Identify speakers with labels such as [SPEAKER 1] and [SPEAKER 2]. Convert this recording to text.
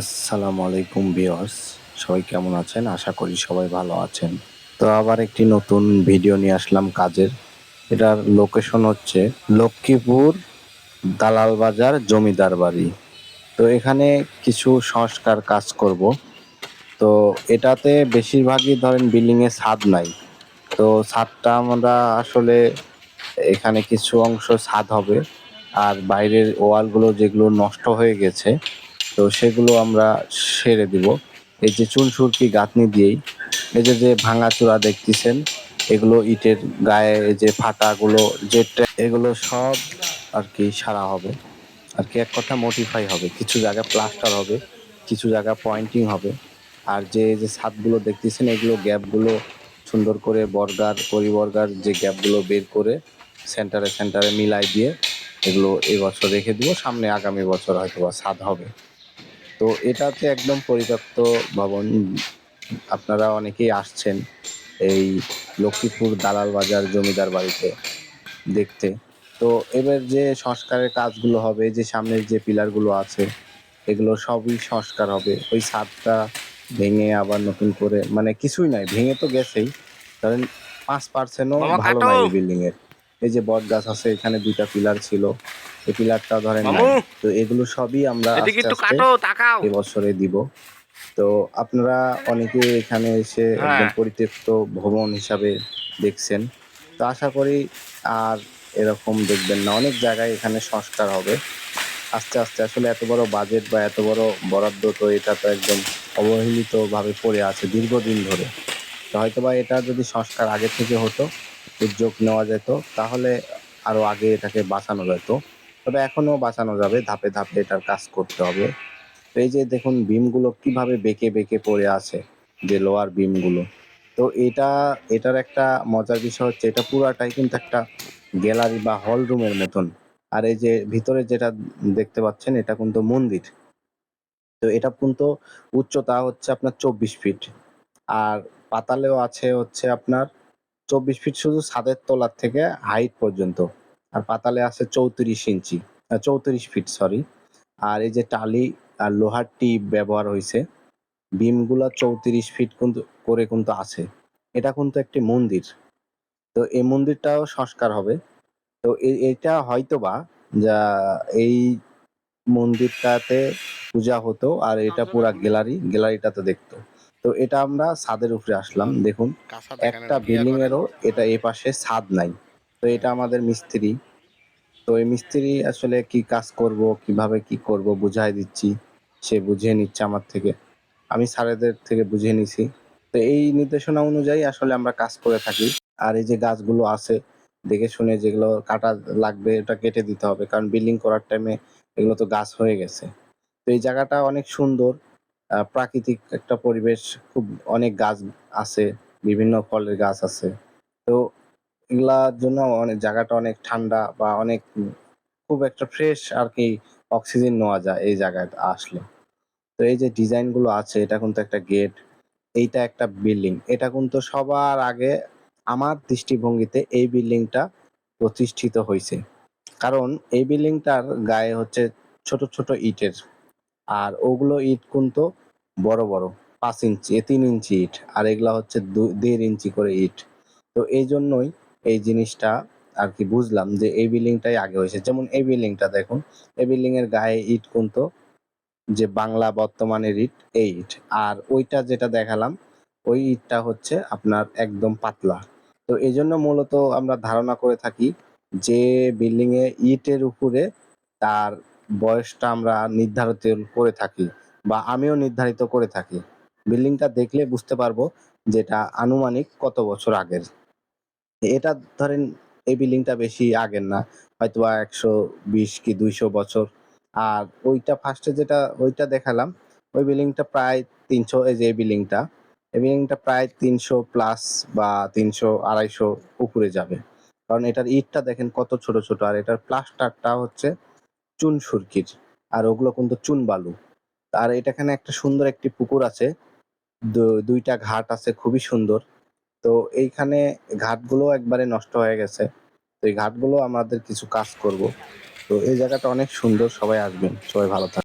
[SPEAKER 1] আসসালামু আলাইকুম ভিউয়ার্স, সবাই কেমন আছেন? আশা করি সবাই ভালো আছেন। তো আবার একটি নতুন ভিডিও নিয়ে আসলাম কাজের। এটার লোকেশন হচ্ছে লক্ষ্মীপুর দালাল বাজার জমিদার বাড়ি। তো এখানে কিছু সংস্কার কাজ করব। তো এটাতে বেশিরভাগই ধরেন বিল্ডিংয়ে ছাদ নাই। তো ছাদটা আমরা আসলে এখানে কিছু অংশ ছাদ হবে। আর বাইরের ওয়ালগুলো যেগুলো নষ্ট হয়ে গেছে তো সেগুলো আমরা সেরে দিব। এই যে চুন সুরকি গাঁথনি দিয়েই, এই যে যে ভাঙাচোরা দেখতেছেন, এগুলো ইটের গায়ে এই যে ফাটাগুলো, যে এগুলো সব আর কি সারা হবে। আর কি এক কথা মডিফাই হবে। কিছু জায়গা প্লাস্টার হবে, কিছু জায়গা পয়েন্টিং হবে। আর যে যে ছাদগুলো দেখতেছেন, এগুলো গ্যাপগুলো সুন্দর করে বর্গার, পরিবর্গার যে গ্যাপগুলো বের করে সেন্টারে সেন্টারে মিলাই দিয়ে এগুলো এই বছর রেখে দিব। সামনে আগামী বছর হয়তো বা ছাদ হবে। তো এটাতে একদম পরিত্যক্ত ভবন। আপনারা অনেকেই আসছেন এই লক্ষ্মীপুর দালাল বাজার জমিদার বাড়িতে দেখতে। তো এবার যে সংস্কারের কাজগুলো হবে যে সামনের যে পিলারগুলো আছে এগুলো সবই সংস্কার হবে। ওই ছাদটা ভেঙে আবার নতুন করে মানে কিছুই নাই ভেঙে তো গেছেই। ধরেন পাঁচ পার্সেন্টও ভালো। নাই বিল্ডিং এর এই যে বট গাছ আছে এখানে দুইটা পিলার ছিল। এই পিলারটা ধরেন তো এগুলো সবই আমরা এবছরে দিব। তো আপনারা অনেকে এখানে এসে
[SPEAKER 2] হ্যাঁ।
[SPEAKER 1] একদম পরিত্যক্ত ভবন হিসাবে দেখছেন। তো আশা করি আর এরকম দেখবেন না। অনেক জায়গায় এখানে সংস্কার হবে। আস্তে আস্তে আসলে এত বড় বাজেট বা এত বড় বরাদ্দ তো এটা তো একদম অবহেলিত ভাবে পড়ে আছে দীর্ঘদিন ধরে। তো হয়তো বা এটা যদি সংস্কার আগে থেকে হতো উদ্যোগ নেওয়া যেত, তাহলে আরও আগে এটাকে বাঁচানো যেত। তবে এখনও বাঁচানো যাবে, ধাপে ধাপে এটার কাজ করতে হবে। এই যে দেখুন, বিমগুলো কীভাবে বেঁকে বেঁকে পড়ে আছে, যে লোয়ার বিমগুলো। তো এটা, এটার একটা মজার বিষয় হচ্ছে, এটা পুরাটাই কিন্তু একটা গ্যালারি বা হল রুমের মতন। আর এই যে ভিতরে যেটা দেখতে পাচ্ছেন, এটা কিন্তু মন্দির। তো এটা কিন্তু উচ্চতা হচ্ছে আপনার চব্বিশ ফিট। আর পাতালেও আছে হচ্ছে আপনার চব্বিশ ফিট শুধু ছাদের তলার থেকে হাইট পর্যন্ত। আর পাতালে আছে চৌত্রিশ ইঞ্চি চৌত্রিশ ফিট সরি আর এই যে টালি আর লোহার টিপ ব্যবহার হয়েছে বিমগুলো চৌত্রিশ ফিট কিন্তু করে কিন্তু আছে। এটা কিন্তু একটি মন্দির। তো এই মন্দিরটাও সংস্কার হবে। তো এটা হয়তোবা যা এই মন্দিরটাতে পূজা হতো আর এটা পুরা গ্যালারি গ্যালারিটাতে দেখতো। তো এটা আমরা ছাদের উপরে আসলাম দেখুন। একটা বিল্ডিং এরও এটা এ পাশে ছাদ নাই। তো এটা আমাদের মিস্ত্রি। তো এই মিস্ত্রি আসলে কি কাজ করব কীভাবে কি করব বুঝাই দিচ্ছি। সে বুঝিয়ে নিচ্ছে আমার থেকে। আমি স্যারেদের থেকে বুঝিয়ে নিছি। তো এই নির্দেশনা অনুযায়ী আসলে আমরা কাজ করে থাকি। আর এই যে গাছগুলো আছে দেখে শুনে যেগুলো কাটা লাগবে এটা কেটে দিতে হবে। কারণ বিল্ডিং করার টাইমে এগুলো তো গাছ হয়ে গেছে। তো এই জায়গাটা অনেক সুন্দর। প্রাকৃতিক একটা পরিবেশ, খুব অনেক গাছ আছে, বিভিন্ন ফলের গাছ আছে। তো এগুলার জন্য অনেক জায়গাটা অনেক ঠান্ডা বা অনেক খুব একটা ফ্রেশ আর কি অক্সিজেন নেওয়া যায় এই জায়গায় আসলে। তো এই যে ডিজাইনগুলো আছে, এটা কিন্তু একটা গেট এইটা একটা বিল্ডিং এটা কিন্তু সবার আগে আমার দৃষ্টিভঙ্গিতে এই বিল্ডিংটা প্রতিষ্ঠিত হয়েছে। কারণ এই বিল্ডিংটার গায়ে হচ্ছে ছোট ছোট ইটের, আর ওগুলো ইট কিন্তু বড় বড়, পাঁচ ইঞ্চি তিন ইঞ্চি ইট, আর এগুলা হচ্ছে দেড় ইঞ্চি করে ইট। তো এই জন্যই এই জিনিসটা আর কি বুঝলাম যে এই বিল্ডিংটাই আগে হয়েছে। যেমন এই বিল্ডিংটা দেখুন, এই বিল্ডিং এর গায়ে ইট কিন্তু, যে বাংলা বর্তমানের ইট, এই ইট। আর ওইটা যেটা দেখালাম, ওই ইটটা হচ্ছে আপনার একদম পাতলা। তো এই জন্য মূলত আমরা ধারণা করে থাকি যে বিল্ডিং এ ইটের উপরে তার বয়সটা আমরা নির্ধারিত করে থাকি। বা আমিও নির্ধারিত করে থাকি। বিল্ডিংটা দেখলে বুঝতে পারব যেটা আনুমানিক কত বছর আগের। এটা ধরেন এই বিল্ডিংটা বেশি আগের না হয়তো বা একশো বিশ কি দুইশো বছর। আর ওইটা ফার্স্টে যেটা, ওইটা দেখালাম, ওই বিল্ডিংটা প্রায় তিনশো, এই যে এই বিল্ডিংটা এই বিল্ডিংটা প্রায় তিনশো প্লাস বা তিনশো আড়াইশো উপরে যাবে। কারণ এটার ইটটা দেখেন কত ছোট ছোট, আর এটার প্লাস্টারটা হচ্ছে চুন সুরকির, আর ওগুলো কিন্তু চুন বালু। আর এটাখানে একটা সুন্দর একটি পুকুর আছে। দুইটা ঘাট আছে, খুবই সুন্দর। তো এইখানে ঘাটগুলো একবারে নষ্ট হয়ে গেছে। তো এই ঘাটগুলো আমাদের কিছু কাজ করব। তো এই জায়গাটা অনেক সুন্দর, সবাই আসবেন। সবাই ভালো থাকবেন